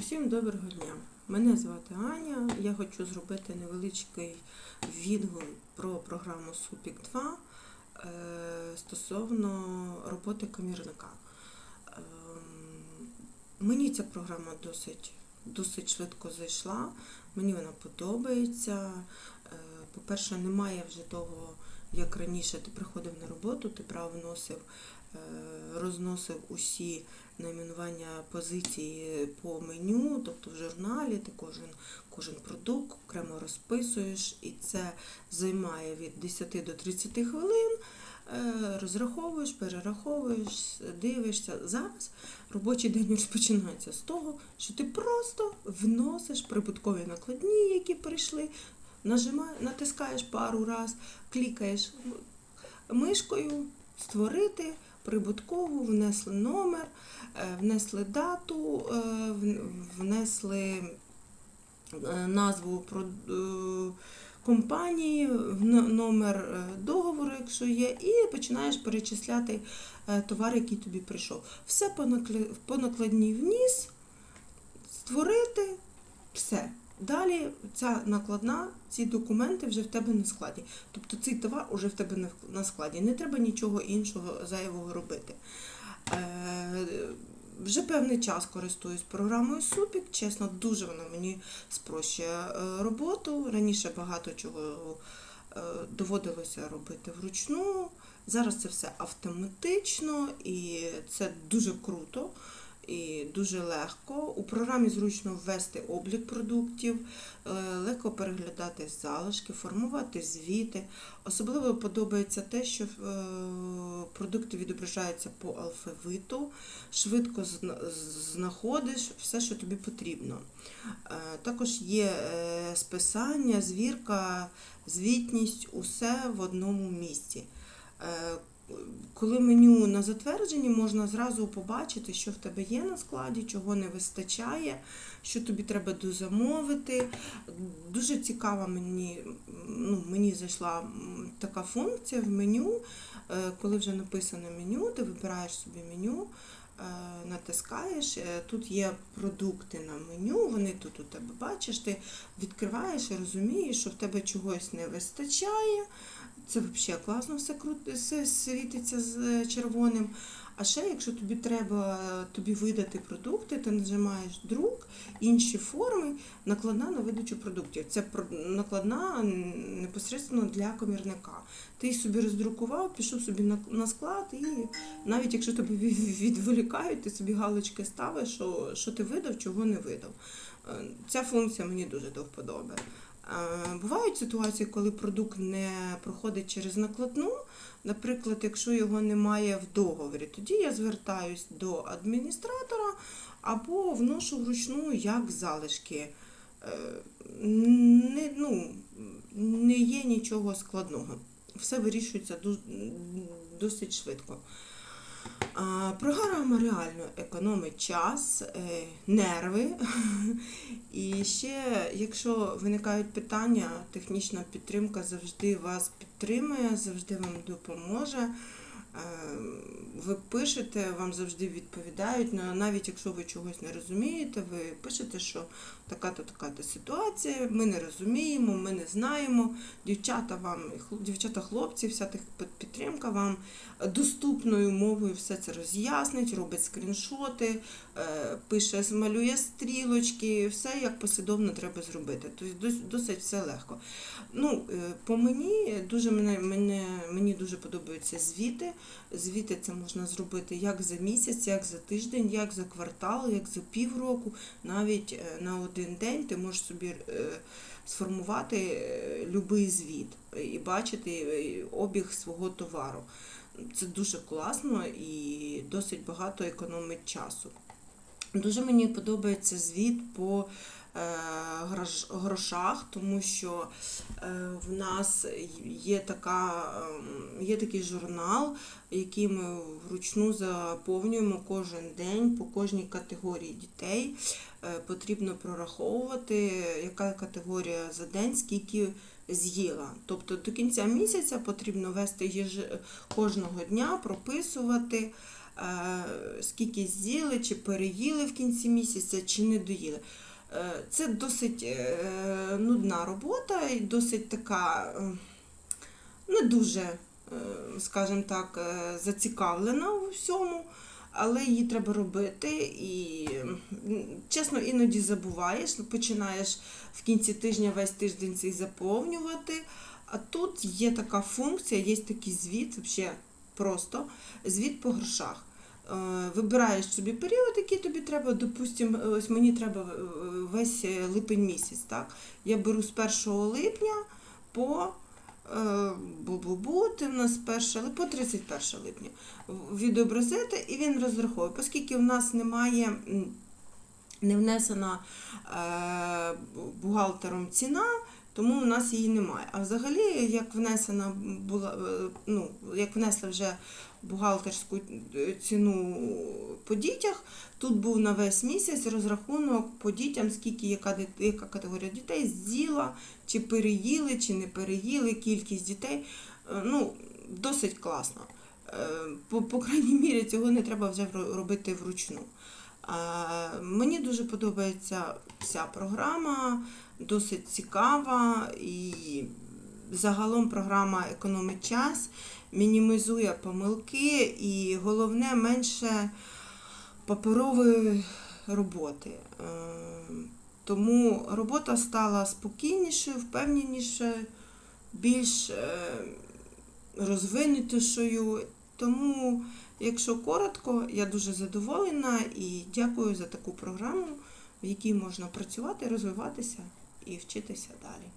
Усім доброго дня. Мене звати Аня. Я хочу зробити невеличкий відгук про програму Супік 2 е, стосовно роботи комірника. Ем, Мені ця програма досить, досить швидко зайшла, мені вона подобається. Е, По-перше, немає вже того, як раніше ти приходив на роботу, ти брав, вносив, е, розносив усі найменування позиції по меню, тобто в журналі ти кожен, кожен продукт окремо розписуєш, і це займає від 10 до 30 хвилин. Е, Розраховуєш, перераховуєш, дивишся. Зараз робочий день розпочинається з того, що ти просто вносиш прибуткові накладні, які прийшли, нажимаєш, натискаєш пару раз, клікаєш мишкою, створити прибуткову, внесли номер, е, внесли дату, е, внесли е, назву компанії, номер договору, якщо є, і починаєш перечисляти товар, який тобі прийшов. Все по накладній вніс, створити, все. Далі ця накладна, ці документи вже в тебе на складі. Тобто цей товар вже в тебе на- складі. Не треба нічого іншого зайвого робити. Е, вже певний час користуюсь програмою Супік. Чесно, дуже вона мені спрощує е, роботу. Раніше багато чого е, доводилося робити вручну. Зараз це все автоматично і це дуже круто і дуже легко. У програмі зручно ввести облік продуктів, е, легко переглядати залишки, формувати звіти. Особливо подобається те, що е, продукти відображаються по алфавиту, швидко знаходиш все, що тобі потрібно. Е, Також є списання, звірка, звітність, усе в одному місці. Е, Коли меню на затвердженні, можна зразу побачити, що в тебе є на складі, чого не вистачає, що тобі треба дозамовити. Дуже цікава мені, ну, мені зайшла така функція в меню. Е, Коли вже написане меню, ти вибираєш собі меню, е, натискаєш. Тут є продукти на меню, вони тут у тебе бачиш, ти відкриваєш і розумієш, що в тебе чогось не вистачає. Це взагалі класно все круто, все світиться з е, червоним. А ще, якщо тобі треба е, тобі видати продукти, ти нажимаєш друк, інші форми, накладна на видачу продуктів. Це накладна непосередньо для комірника. Ти собі роздрукував, пішов собі на, склад, і навіть якщо тебе відволікають, ти собі галочки ставиш, що, що ти видав, чого не видав. Е, Ця функція мені дуже до вподоби. Бувають ситуації, коли продукт не проходить через накладну. Наприклад, якщо його немає в договорі, тоді я звертаюсь до адміністратора або вношу вручну як залишки. Е, Не, ну, не є нічого складного. Все вирішується досить швидко. Програма реально економить час, е, нерви. І ще, якщо виникають питання, технічна підтримка завжди вас підтримує, завжди вам допоможе. Е, Ви пишете, вам завжди відповідають. Ну, навіть якщо ви чогось не розумієте, ви пишете, що така-то така-то ситуація, ми не розуміємо, ми не знаємо. Дівчата вам, дівчата, хлопці, вся підтримка вам доступною мовою все це роз'яснить, робить скріншоти, е, пише, малює стрілочки, все як послідовно треба зробити. Тобто досить все легко. Ну, е, по мені дуже мене, мене мені дуже подобаються звіти. Звіти це можна зробити як за місяць, як за тиждень, як за квартал, як за півроку, навіть е, на один день ти можеш собі е, сформувати е, любий звіт і бачити обіг свого товару. Це дуже класно і досить багато економить часу. Дуже мені подобається звіт по грошах, тому що е, в нас є, така, ем, є такий журнал, який ми вручну заповнюємо кожен день по кожній категорії дітей. Е, Потрібно прораховувати, яка категорія за день, скільки з'їла. Тобто до кінця місяця потрібно вести їж... кожного дня, прописувати. е, скільки з'їли, чи переїли в кінці місяця, чи не доїли. Е, Це досить е, нудна робота і досить така е, не дуже, скажімо так, зацікавлена у всьому, але її треба робити. І чесно, іноді забуваєш, починаєш в кінці тижня весь тиждень цей заповнювати. А тут є така функція, є такий звіт, взагалі просто звіт по грошах. Е, Вибираєш собі період, який тобі треба. Допустимо, ось мені треба е, весь липень місяць. Так? Я беру з 1 липня по е, бу-бу-бу, ти в нас 1 липня, по 31 липня відобразити, і він розраховує. Оскільки в нас немає. Не внесена е, бухгалтером ціна, тому у нас її немає. А взагалі, як внесена була, е, ну, як внесли вже бухгалтерську е, ціну по дітях, тут був на весь місяць розрахунок по дітям, скільки яка, яка категорія дітей з'їла, чи переїли, чи не переїли, кількість дітей. Е, Ну, досить класно. По, по крайній мірі, цього не треба вже робити вручну. Мені дуже подобається ця програма, досить цікава і загалом програма економить час, мінімізує помилки і головне менше паперової роботи. Е, Тому робота стала спокійнішою, впевненішою, більш е, розвинутішою. Тому, якщо коротко, я дуже задоволена і дякую за таку програму, в якій можна працювати, розвиватися і вчитися далі.